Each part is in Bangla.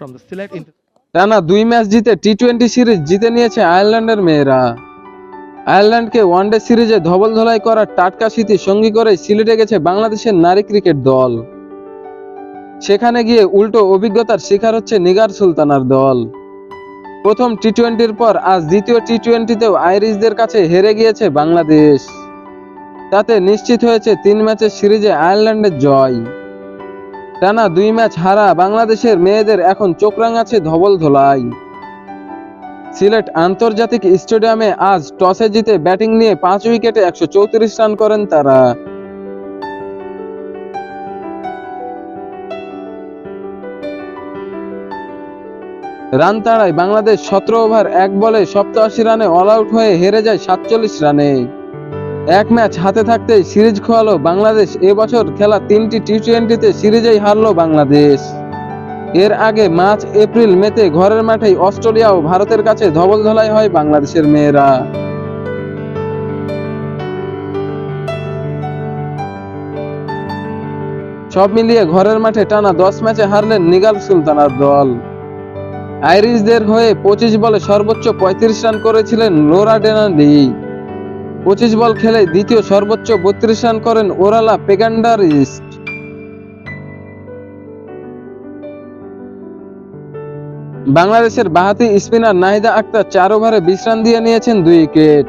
from the Inter- টানা দুই ম্যাচ জিতে টি টোয়েন্টি সিরিজ জিতে নিয়েছে আয়ারল্যান্ডের মেয়েরা। আয়ারল্যান্ডকে ওয়ানডে সিরিজে ধবল ধলাই করার টাটকা স্মৃতি সঙ্গী করে সিলেটে গেছে বাংলাদেশের নারী ক্রিকেট দল। সেখানে গিয়ে উল্টো অভিজ্ঞতার শিকার হচ্ছে নিগার সুলতানার দল। প্রথম টি টোয়েন্টির পর আজ দ্বিতীয় টি টোয়েন্টিতেও আইরিশদের কাছে হেরে গিয়েছে বাংলাদেশ। তাতে নিশ্চিত হয়েছে তিন ম্যাচের সিরিজে আয়ারল্যান্ডের জয়। টানা দুই ম্যাচ হারা বাংলাদেশের মেয়েদের এখন চোখ রাঙাচ্ছে ধবল ধোলাই। সিলেট আন্তর্জাতিক স্টেডিয়ামে আজ টসে জিতে ব্যাটিং নিয়ে পাঁচ উইকেটে একশো চৌত্রিশ রান করেন তারা। রান তাড়ায় বাংলাদেশ সতেরো ওভার, এক বলে সপ্তাশি রানে অল আউট হয়ে হেরে যায় সাতচল্লিশ রানে। এক ম্যাচ হাতে থাকতেই সিরিজ খোয়ালো বাংলাদেশ। এবছর খেলা তিনটি টি টোয়েন্টিতে সিরিজেই হারলো বাংলাদেশ। এর আগে মার্চ, এপ্রিল মেতে ঘরের মাঠেই অস্ট্রেলিয়া ও ভারতের কাছে ধবল ধলাই হয় বাংলাদেশের মেয়েরা। সব মিলিয়ে ঘরের মাঠে টানা দশ ম্যাচে হারলেন নিগাল সুলতানার দল। আইরিশদের হয়ে পঁচিশ বলে সর্বোচ্চ পঁয়ত্রিশ রান করেছিলেন লোরা ডেনালি। পঁচিশ বল খেলে দ্বিতীয় সর্বোচ্চ বত্রিশ রান করেন ওরালা পেগান্ডার ইস্ট বাংলাদেশের বাহাতি স্পিনার নাহিদা আক্তার চার ওভারে বিশ রান দিয়ে নিয়েছেন দুই উইকেট।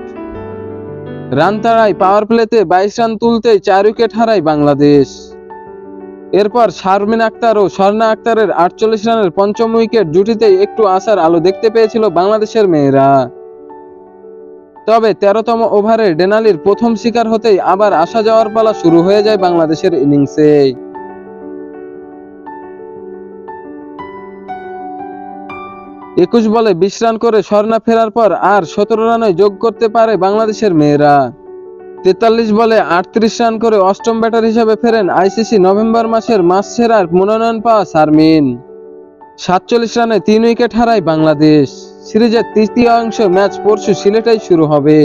রান তাড়ায় পাওয়ার প্লেতে বাইশ রান তুলতেই চার উইকেট হারায় বাংলাদেশ। এরপর শারমিন আক্তার ও স্বর্ণা আক্তারের আটচল্লিশ রানের পঞ্চম উইকেট জুটিতেই একটু আসার আলো দেখতে পেয়েছিল বাংলাদেশের মেয়েরা। তবে তেরোতম ওভারে ডেনালির প্রথম শিকার হতেই আবার আসা যাওয়ার পালা শুরু হয়ে যায় বাংলাদেশের ইনিংসে। একুশ বলে বিশ রান করে স্বর্ণা ফেরার পর আর সতেরো রানে যোগ করতে পারে বাংলাদেশের মেয়েরা। তেতাল্লিশ বলে আটত্রিশ রান করে অষ্টম ব্যাটার হিসেবে ফেরেন আইসিসি নভেম্বর মাসের মাস সেরার মনোনয়ন পাওয়া শারমিন সাতচল্লিশ রানে তিন উইকেট হারায় বাংলাদেশ। সিরিজের তৃতীয় অংশ ম্যাচ পরশু সিলেটেই শুরু হবে।